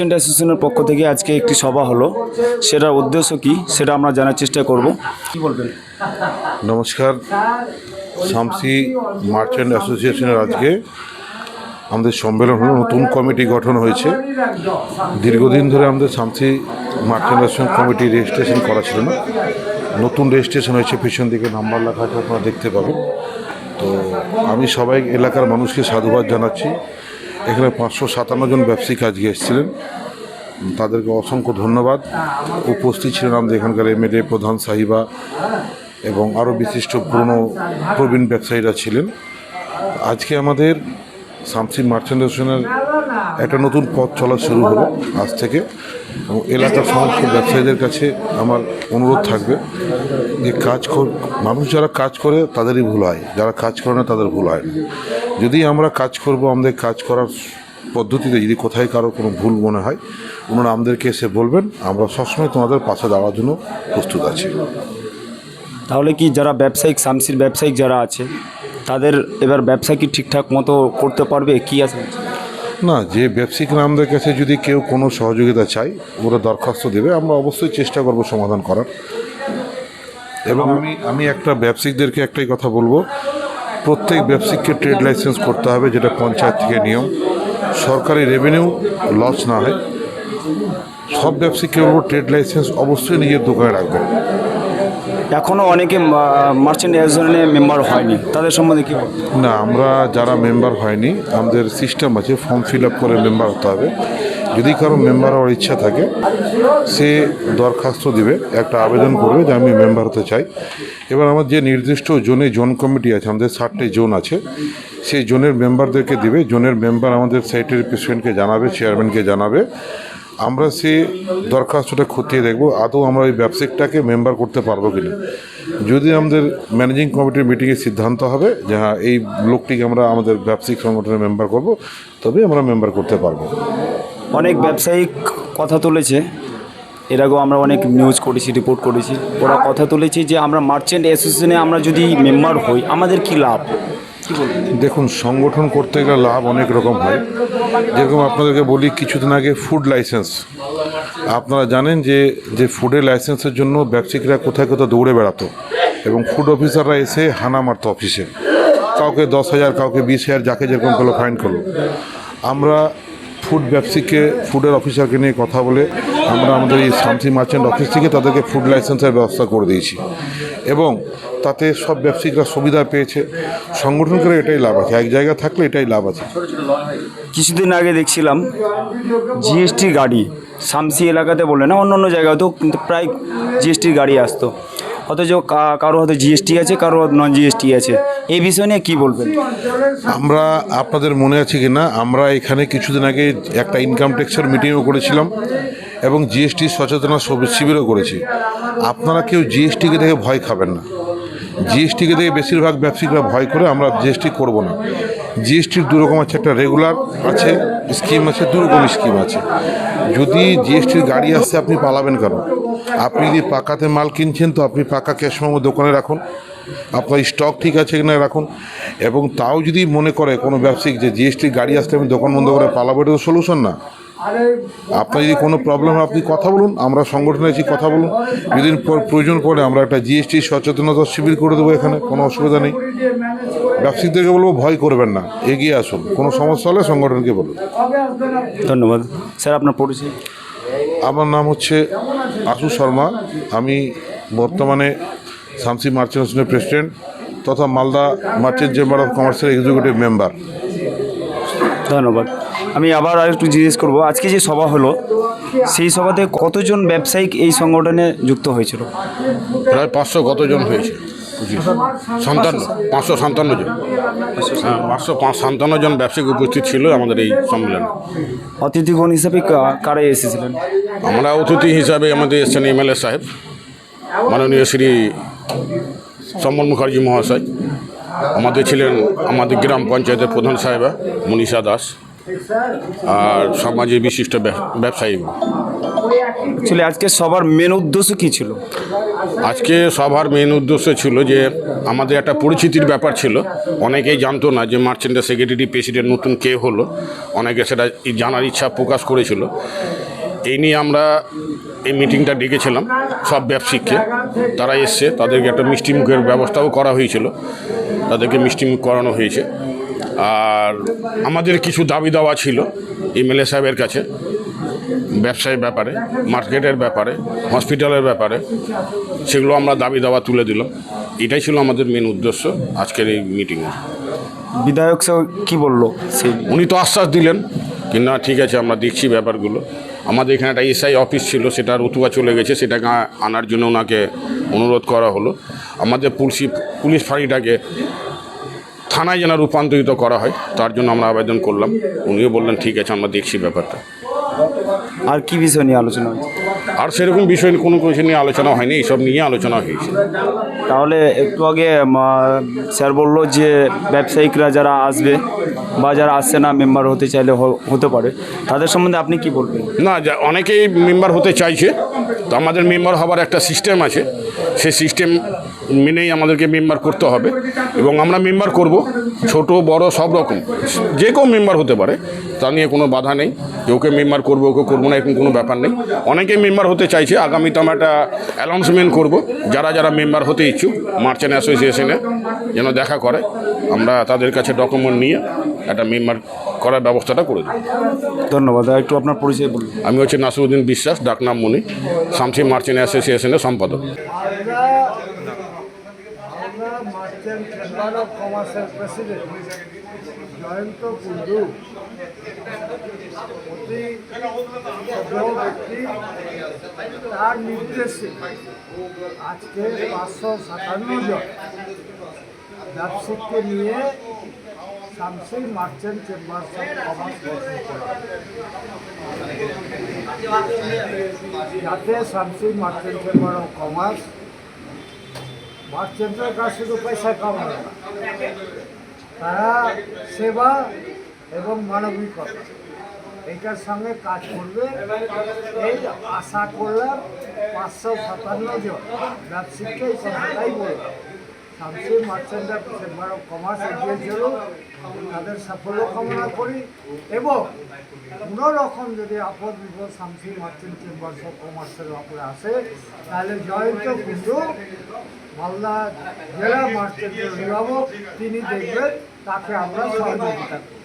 Merchant অ্যাসোসিয়েশনের পক্ষ থেকে আজকে একটি সভা হলো। সেটার উদ্দেশ্য কি? সেটা আমরা জানার চেষ্টা করব। কি বলবেন? নমস্কার। শামসি মার্চেন্ট অ্যাসোসিয়েশনের আজকে আমাদের সম্মেলন হলো, নতুন কমিটি গঠন হয়েছে। দীর্ঘদিন ধরে আমাদের Shamsi merchant association committee registration করা ছিল না। নতুন রেজিস্ট্রেশন হয়েছে, পিছন দিকে নাম্বার লেখা আছে, আপনারা দেখতে পাবেন। তো আমি সবাই এলাকার মানুষকে সাধুবাদ জানাচ্ছি। এখানে পাঁচশো সাতান্ন জন ব্যবসায়ী আজকে এসেছিলেন। তাদেরকে অসংখ্য ধন্যবাদ। উপস্থিত ছিলেন আমাদের এখানকার এম এমএলএ প্রধান সাহিবা এবং আরও বিশিষ্ট পুরনো প্রবীণ ব্যবসায়ীরা ছিলেন। আজকে আমাদের শামসি মার্চেন্ট একটা নতুন পথ চলা শুরু হলো আজ থেকে। এবং এলাকার সমস্ত ব্যবসায়ীদের কাছে আমার অনুরোধ থাকবে যে কাজ মানুষ যারা কাজ করে তাদেরই ভুল হয়, যারা কাজ করে না তাদের ভুল হয় না। যদি আমরা কাজ করব আমাদের কাজ করার পদ্ধতিতে যদি কোথায় কারও কোনো ভুল মনে হয় ওনারা আমাদেরকে এসে বলবেন আমরা সবসময় তোমাদের পাশে দাঁড়ার জন্য প্রস্তুত আছি। তাহলে কি যারা ব্যবসায়িক শামসির ব্যবসায়িক যারা আছে তাদের এবার ব্যবসা কি ঠিকঠাক মতো করতে পারবে কি আছে? না যে ব্যবসায়িকরা আমাদের কাছে যদি কেউ কোনো সহযোগিতা চায় ওরা দরখাস্ত দেবে আমরা অবশ্যই চেষ্টা করব সমাধান করার। এবং আমি আমি একটা ব্যবসায়িকদেরকে একটাই কথা বলব প্রত্যেক ব্যবসায়িককে ট্রেড লাইসেন্স করতে হবে যেটা পঞ্চায়েত থেকে নিয়ম। সরকারি রেভিনিউ লস না হয়। সব ব্যবসায়িককে বলব ট্রেড লাইসেন্স অবশ্যই নিজের দোকানে রাখবেন। এখনও অনেকে মার্চেন্ট অ্যাসোসিয়েশনে মেম্বার হয়নি। তাদের সম্বন্ধে কি? না আমরা যারা মেম্বার হয়নি আমাদের সিস্টেম আছে ফর্ম ফিল আপ করে মেম্বার হতে হবে। যদি কারও মেম্বার হওয়ার ইচ্ছা থাকে, সে দরখাস্ত দিবে, একটা আবেদন করবে যে আমি মেম্বার হতে চাই। এবার আমার যে নির্দিষ্ট জোনে জোন কমিটি আছে, আমাদের ষাটটি জোন আছে, সেই জোনের মেম্বারদেরকে দিবে। জোনের মেম্বার আমাদের সেক্রেটারি প্রেসিডেন্টকে জানাবে চেয়ারম্যানকে জানাবে। আমরা সে দরখাস্তটা খতিয়ে দেখব, আদৌ আমরা ওই ব্যবসায়িকটাকে মেম্বার করতে পারব কিনা। যদি আমাদের ম্যানেজিং কমিটির মিটিংয়ে সিদ্ধান্ত হবে যে হ্যাঁ এই লোকটিকে আমরা আমাদের ব্যবসায়িক সংগঠনের মেম্বার করব তবে আমরা মেম্বার করতে পারব। অনেক ব্যবসায়িক কথা তুলেছে। এর আগেও আমরা অনেক নিউজ করেছি রিপোর্ট করেছি। ওরা কথা তুলেছে যে আমরা মার্চেন্ট অ্যাসোসিয়েশনে আমরা যদি মেম্বার হই, আমাদের কি লাভ? দেখুন, সংগঠন করতে গেলে লাভ অনেক রকম হয়। যেরকম আপনাদেরকে বলি, কিছুদিন আগে ফুড লাইসেন্স আপনারা জানেন যে যে ফুডের লাইসেন্সের জন্য ব্যবসায়িকরা কোথায় কোথায় দৌড়ে বেড়াতো এবং ফুড অফিসাররা এসে হানা মারতো অফিসে কাউকে দশ হাজার, কাউকে বিশ হাজার, যাকে যেরকম করল ফাইন করল। আমরা ফুড ব্যবসায়ীকে ফুডের অফিসারকে নিয়ে কথা বলে আমরা আমাদের এই শামসি মার্চেন্ট অফিস থেকে তাদেরকে ফুড লাইসেন্সের ব্যবস্থা করে দিয়েছি। এবং তাতে সব ব্যবসায়িকরা সুবিধা পেয়েছে। সংগঠন করে এটাই লাভ আছে। এক জায়গা থাকলে এটাই লাভ আছে। কিছুদিন আগে দেখছিলাম জিএসটি গাড়ি শামসি এলাকাতে বলে না অন্য অন্য জায়গাতেও কিন্তু প্রায় জিএসটির গাড়ি আসতো। অথচ কারও হয়তো জিএসটি আছে কারও নন জিএসটি আছে। এই বিষয় নিয়ে কী বলবেন? আমরা আপনাদের মনে আছে কি না, আমরা এখানে কিছুদিন আগে একটা ইনকাম ট্যাক্সের মিটিংও করেছিলাম এবং জিএসটি সচেতনতা সব- শিবিরও করেছি। আপনারা কেউ জিএসটিকে দেখে ভয় খাবেন না। জিএসটিকে দেখে বেশিরভাগ ব্যবসায়িকরা ভয় করে, আমরা জিএসটি করব না। জিএসটির দুরকম আছে একটা রেগুলার আছে স্কিম আছে, দুরকম স্কিম আছে। যদি জিএসটির গাড়ি আসছে আপনি পালাবেন কেন? আপনি যদি পাকাতে মাল কিনছেন তো আপনি পাকা ক্যাশ মেমো দোকানে রাখুন। আপনার স্টক ঠিক আছে কিনা রাখুন। এবং তাও যদি মনে করে কোনো ব্যবসায়িক যে জিএসটি গাড়ি আসলে আমি দোকান বন্ধ করে পালাবো এটা তো সলিউশন না। আপনার যদি কোনো প্রবলেম হয় আপনি কথা বলুন আমরা সংগঠনে আছি কথা বলুন। যদি প্রয়োজন পড়ে আমরা একটা জিএসটি সচেতনতা শিবির করে দেবো এখানে কোনো অসুবিধা নেই। ব্যবসায়িকদেরকে বলব ভয় করবেন না এগিয়ে আসুন। কোনো সমস্যা হলে সংগঠনকে বলুন। ধন্যবাদ। স্যার আপনার পরিচয়? আমার নাম হচ্ছে আশু শর্মা আমি বর্তমানে শামসি মার্চেন্ট অ্যাসোসিয়েশনের প্রেসিডেন্ট তথা মালদা মার্চেন্ট চেম্বার অফ কমার্সের এক্সিকিউটিভ মেম্বার ধন্যবাদ। আমি আবার আর একটু জিজ্ঞেস করব আজকে যে সভা হলো সেই সভাতে কতজন ব্যবসায়িক এই সংগঠনে যুক্ত হয়েছিল? প্রায় পাঁচশো কতজন হয়েছে। সান্তান্ন পাঁচশো সান্তান্ন জন। হ্যাঁ পাঁচশো পাঁচ সান্তান্ন জন ব্যবসায়িক উপস্থিত ছিল আমাদের এই সম্মেলনে। অতিথিগণ হিসাবে কারা এসেছিলেন? আমরা অতিথি হিসাবে আমাদের এসছেন এমএলএ সাহেব মাননীয় শ্রী সম্মন মুখার্জি মহাশয় আমাদের ছিলেন আমাদের গ্রাম পঞ্চায়েতের প্রধান সাহেবা মনীষা দাস আর সমাজে বিশিষ্ট ব্যব- ব্যবসায়ী। অ্যাকচুয়ালি আজকে সবার মেন উদ্দেশ্য কী ছিল? আজকে সবার মেন উদ্দেশ্য ছিল যে আমাদের একটা পরিচিতির ব্যাপার ছিল। অনেকেই জানতো না যে মার্চেন্টের সেক্রেটারি প্রেসিডেন্ট নতুন কে হলো। অনেকে সেটা জানার ইচ্ছা প্রকাশ করেছিল। এই নিয়ে আমরা এই মিটিংটা ডেকেছিলাম সব ব্যবসায়িককে তারা এসছে তাদেরকে একটা মিষ্টি মুখের ব্যবস্থাও করা হয়েছিল। তাদেরকে মিষ্টি মুখ করানো হয়েছে। আর আমাদের কিছু দাবি দাওয়া ছিল এমএলএ সাহেবের কাছে ব্যবসায়ের ব্যাপারে মার্কেটের ব্যাপারে হসপিটালের ব্যাপারে সেগুলো আমরা দাবি দাওয়া তুলে দিলাম। এটাই ছিল আমাদের মেন উদ্দেশ্য আজকের এই মিটিংয়ে বিধায়ক সাহেব কি বলল? সেই উনি তো আশ্বাস দিলেন কি না ঠিক আছে আমরা দেখছি ব্যাপারগুলো। আমাদের এখানে একটা এসআই অফিস ছিল সেটা রতুয়া চলে গেছে সেটাকে আনার জন্য ওনাকে অনুরোধ করা হলো। আমাদের পুলিশি পুলিশ ফাঁড়িটাকে থানায় যেন রূপান্তরিত করা হয় তার জন্য আমরা আবেদন করলাম। উনিও বললেন ঠিক আছে আমরা দেখছি ব্যাপারটা। আর কি বিষয় নিয়ে আলোচনা হয়েছে? আর সেরকম বিষয় কোনো কিছু নিয়ে আলোচনা হয়নি এইসব নিয়ে আলোচনা হয়েছে। তাহলে একটু আগে স্যার বলল যে ব্যবসায়িকরা যারা আসবে বা যারা আসছে না মেম্বার হতে চাইলে হতে পারে। তাদের সম্বন্ধে আপনি কি বলবেন? না অনেকেই মেম্বার হতে চাইছে। তো আমাদের মেম্বার হবার একটা সিস্টেম আছে। সেই সিস্টেম মেনেই আমাদেরকে মেম্বার করতে হবে এবং আমরা মেম্বার করব ছোট বড় সব রকম। যে কেউ মেম্বার হতে পারে তা নিয়ে কোনো বাধা নেই। কেউকে মেম্বার করব কেউ করব না এরকম কোনো ব্যাপার নেই। অনেকেই মেম্বার হতে চাইছে আগামীতে আমরা একটা অ্যানাউন্সমেন্ট করব। যারা যারা মেম্বার হতে ইচ্ছুক মার্চেন্ট অ্যাসোসিয়েশনে যেন দেখা করে আমরা তাদের কাছে ডকুমেন্ট নিয়ে একটা মেম্বার করার ব্যবস্থাটা করে দিই ধন্যবাদ। একটু আপনার পরিচয় বলুন। আমি হচ্ছে নাসিরুদ্দিন বিশ্বাস ডাকনাম মনি শামসি মার্চেন্ট অ্যাসোসিয়েশনের সম্পাদক। মার্চেন্ট চেম্বার অফ কমার্সের প্রেসিডেন্ট জয়ন্ত কুন্ডু সভ্য ব্যক্তি। তার নির্দেশে আজকে পাঁচশো সাতান্ন জন ব্যবসায়িককে নিয়ে শামসি মার্চেন্ট চেম্বার কমার্স। গঠন করা যাতে Shamsi merchant chamber of commerce মার্চেন্টের কাছ শুধু পয়সা কামানো। না তারা সেবা এবং মানবিকতা, এটার সঙ্গে কাজ করবে। এই আশা করলাম পাঁচশো সাতান্ন জন। ব্যবসায়ীকে এই কথাটাই বললাম। শামসি মার্চেন্টার চেম্বার অফ কমার্স এগিয়েছিল তাদের সাফল্য কামনা করি এবং কোনো রকম যদি আপদ বিপদ শামসি মার্চেন্ট চেম্বার অফ কমার্সের ব্যাপারে আসে, তাহলে জয়ন্ত কুণ্ডু মালদা জেলা মার্চেন্টের অভিভাবক, তিনি দেখবেন, তাকে আমরা সহযোগিতা করব।